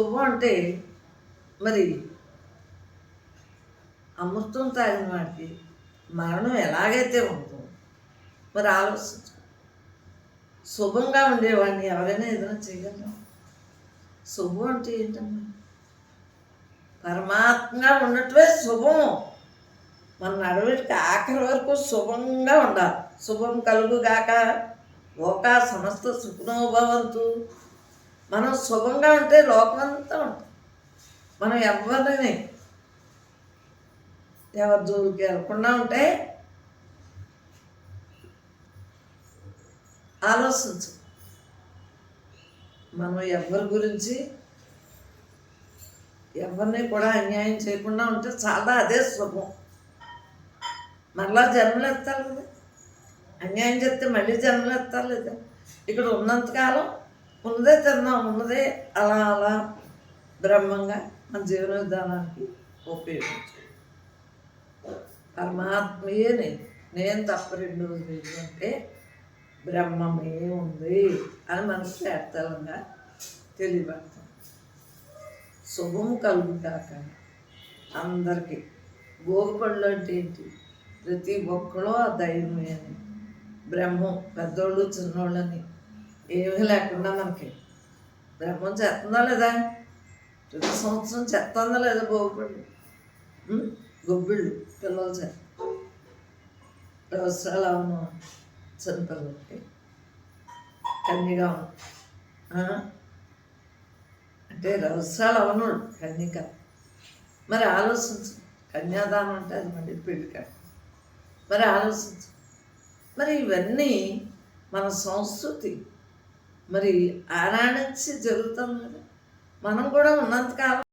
శుభం అంటే మరి అమృతం తాగిన వాడికి మరణం ఎలాగైతే ఉంటుందో మరి ఆలోచించు. శుభంగా ఉండేవాడిని ఎవరైనా ఏదైనా చేయగలరా? శుభం అంటే ఏంటమ్మా? పరమాత్మగా ఉండటమే శుభం. మన నడవడికి ఆఖరి వరకు శుభంగా ఉండాలి. శుభం కలుగుగాక ఒక సమస్త సుఖనోభవంతు మనం శుభంగా ఉంటే లోకమంతా ఉంటుంది మనం ఎవరిని ఎవరి జోలికి వెళ్ళకుండా ఉంటే ఆలోచించు. మనం ఎవరి గురించి ఎవరిని కూడా అన్యాయం చేయకుండా ఉంటే చాలా అదే శుభం. మరలా జన్మలు ఎత్తాలి కదా. అన్యాయం చేస్తే మళ్ళీ జన్మలు ఎత్తాలి లేదా ఇక్కడ ఉన్నంతకాలం ఉన్నదే తిన్నాం ఉన్నదే అలా అలా బ్రహ్మంగా మన జీవన విధానానికి ఉపయోగించు. పరమాత్మయే నేను నేను తప్ప రెండు అంటే బ్రహ్మమే ఉంది అని మనసు తేటతలంగా తెలియబడతాం శుభం కలుగుతాక అందరికీ. భోగపళ్ళు అంటే ఏంటి? ప్రతి ఒక్కరూ ఆ దైవమే అని. బ్రహ్మం పెద్దోళ్ళు చిన్నోళ్ళని ఏమీ లేకుండా మనకి. బ్రహ్మం చేస్తుందా లేదా? ప్రతి సంవత్సరం చేస్తుందా లేదా భోగపళ్ళు గొబ్బిళ్ళు పిల్లలు చే అవసరాలు అవును చిన్నపిల్లలకి కన్యగా అంటే రహస్యాలు అవను కన్యక మరి ఆలోచించు. కన్యాదానం అంటే అది మళ్ళీ పెళ్ళి కాదు మరి ఆలోచించు. మరి ఇవన్నీ మన సంస్కృతి మరి ఆనాడించి జరుగుతుంది కదా. మనం కూడా ఉన్నంతకాలం